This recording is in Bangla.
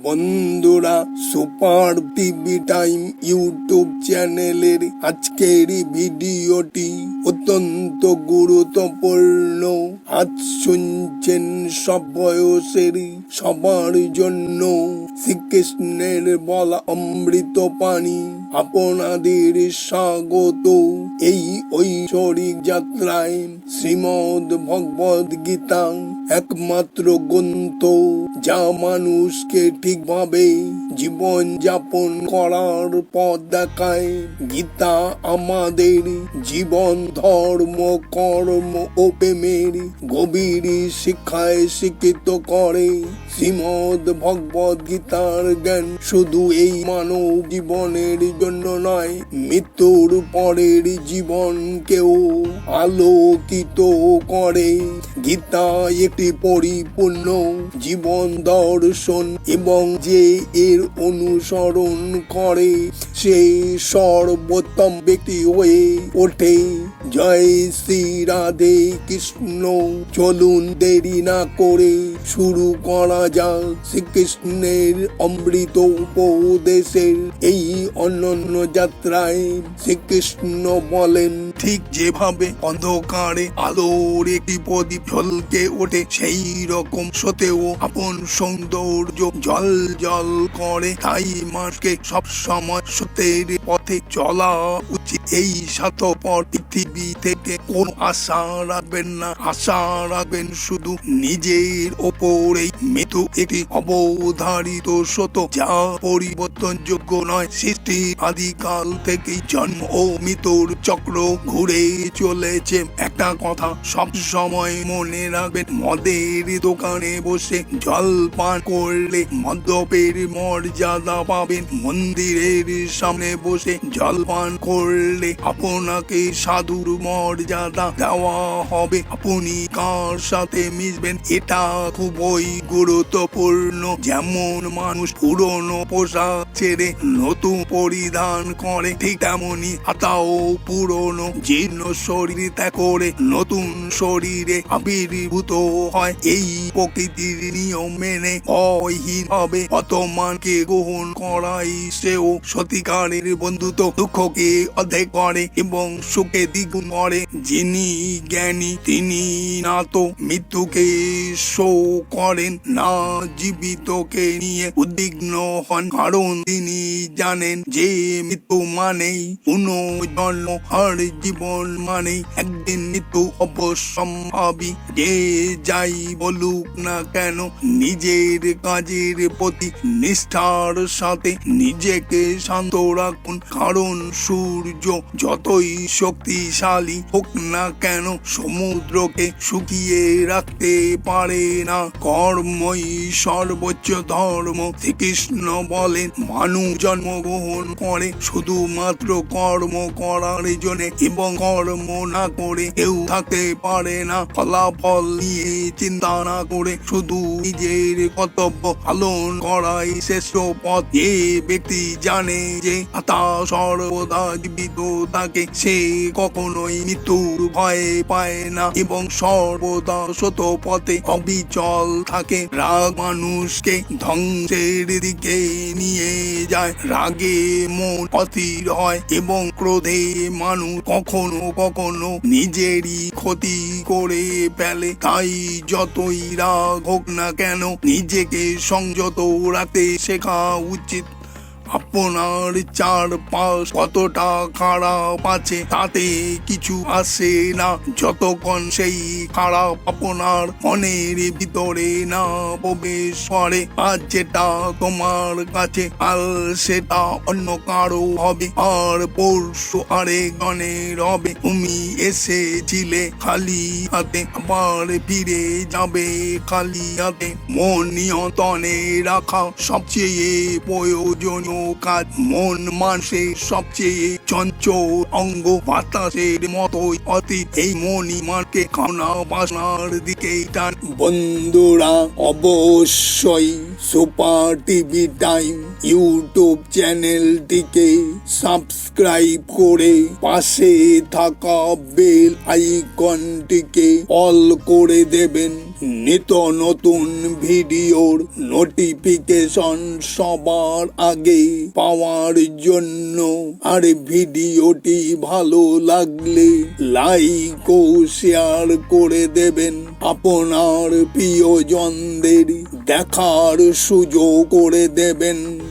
বন্ধুরা, সুপার টিভি টাইম ইউটিউব চ্যানেলের আজকের ভিডিওটি অত্যন্ত গুরুত্বপূর্ণ। আজ শুনছেন সব বয়সের সবার জন্য শ্রীকৃষ্ণের বলা অমৃত পানি। আপনাদের স্বাগত। এই ঐশ্বরিক যাত্রায় শ্রীমদ ভগবদ গীতা একমাত্র গ্রন্থ যা মানুষকে ঠিকভাবে জীবন যাপন করার পথ দেখায়। গীতা আমাদের জীবন, ধর্ম, কর্ম ও প্রেমের গভীর শিক্ষায় শিক্ষিত করে। শ্রীমদ ভগবদ গীতার জ্ঞান শুধু এই মানব জীবনের জন্য নয়, মৃত্যুর পরের জীবনকেও আলোকিত করে। গীতা একটি পরিপূর্ণ জীবন দর্শন এবং যে এর অনুসরণ করে সেই সর্বোত্তম ব্যক্তি হয়ে ওঠে। জয় শ্রী রাধে কৃষ্ণ। চলুন দেরি না করে শুরু করা যাক শ্রীকৃষ্ণের অমৃত উপদেশের এই অনন্য যাত্রায়। শ্রীকৃষ্ণ বলেন, ঠিক যেভাবে অন্ধকারে আলোর একটি প্রদীপ ঝলকে ওঠে, সেই রকম সতেও আপন সৌন্দর্য জল জল করে। তাই মানুষকে সব সময় সত্যের পথে চলা উচিত। এই স্বার্থপর পৃথিবী থেকে কোন আশা রাখবেন না। আশা রাখবেন শুধু নিজের ওপরেই মৃত একটি অবধারিত সত যা পরিবর্তনযোগ্য নয়। সৃষ্টি আদিকাল থেকে জন্ম ও মৃত্যুর চক্র ঘুরে চলেছে। একটা কথা সব সময় মনে রাখবেন, মদের দোকানে বসে জল পান করলে মদ্যপের মর্যাদা পাবেন। মন্দিরের সামনে বসে জল পান করলে আপনাকে সাধুর মর্যাদা দেওয়া হবে। আপনি কার সাথে মিশবেন এটা খুবই গুরুত্বপূর্ণ। যেমন মানুষ পুরনো পোশাক ছেড়ে নতুন পরিধান করে, ঠিক তেমনি আতাও পুরনো জীর্ণ শরীর ত্যাগ করে নতুন শরীরে আবির্ভূত হয়। এই প্রকৃতির নিয়ম মেনে ভয়হীন হবে। অতমানকে গ্রহণ করাই সেও সত্যিকারের বন্ধুত্ব দুঃখকে অর্ধেক করে এবং সুখে দ্বিগুণ করে। যিনি জ্ঞানী, তিনি না তো মৃত্যুকে শো করেন, না জীবিতকে নিয়ে উদ্বিগ্ন হন। কারণ তিনি জানেন যে মৃত্যু মানেই পুনর্জন্ম, আর জীবন মানেই একদিন মৃত্যু অবসম্ভাবী যে যাই বলুক না কেন, নিজের কাজের প্রতি নিষ্ঠার সাথে নিজেকে শান্ত রাখুন। কারণ সূর্য যতই শক্তিশালী হোক না কেন, সমুদ্রকে শুকিয়ে রাখতে পারে না। কর্মই সর্বোচ্চ ধর্ম, শ্রীকৃষ্ণ বলেন মানুষ জন্মগ্রহণ করে শুধুমাত্র কর্ম করার জন্য এবং কর্ম না করে কেউ থাকতে পারে না। ফলাফল নিয়ে চিন্তা না করে শুধু নিজের কর্তব্য পালন করাই শ্রেষ্ঠ পথ। যে ব্যক্তি জানে যে তা সর্বদা জীবিত থাকে, সে কখনোই মৃত্যুর ভয়ে পায় না এবং সর্বদা শত পথে অবিচল থাকে। রাগ মানুষকে ধ্বংসের দিকে নিয়ে যায়, রাগে মন অস্থির হয় এবং ক্রোধে মানুষ কখনো কখনো নিজেরই ক্ষতি করে ফেলে। তাই যতই রাগ হোক না কেন, নিজেকে সংযত রাখতে শেখা উচিত। আপনার চারপাশ কতটা খারাপ আছে তাতে কিছু আসে না। যতক্ষণ সেই খারাপ আপনার মনের ভিতরে না প্রবেশ করে আজ যেটা তোমার কাছে আর সেটা অন্য কারও হবে। আর পরশু আরেক জনের হবে। তুমি এসেছিলে খালি হাতে, আবার ফিরে যাবে খালি হাতে। মন নিয়ন্ত্রণে রাখা সবচেয়ে প্রয়োজনীয় কাজ, মন মানুষের সবচেয়ে চঞ্চল অঙ্গ বাতাসের মতোই অতীত। এই মনই মাকে খানা বাসনার দিকে টান। বন্ধুরা, অবশ্যই সুপার টিভি টাইম ইউটিউব চ্যানেলটিকে সাবস্ক্রাইব করে পাশে থাকা বেল আইকনটিকে অল করে দেবেন। নিত নতুন ভিডিওর নোটিফিকেশন সবার আগে পাওয়ার জন্য। আর ভিডিওটি ভালো লাগলে লাইক ও শেয়ার করে দেবেন। আপনার প্রিয়জনদের দেখার সুযোগ করে দেবেন।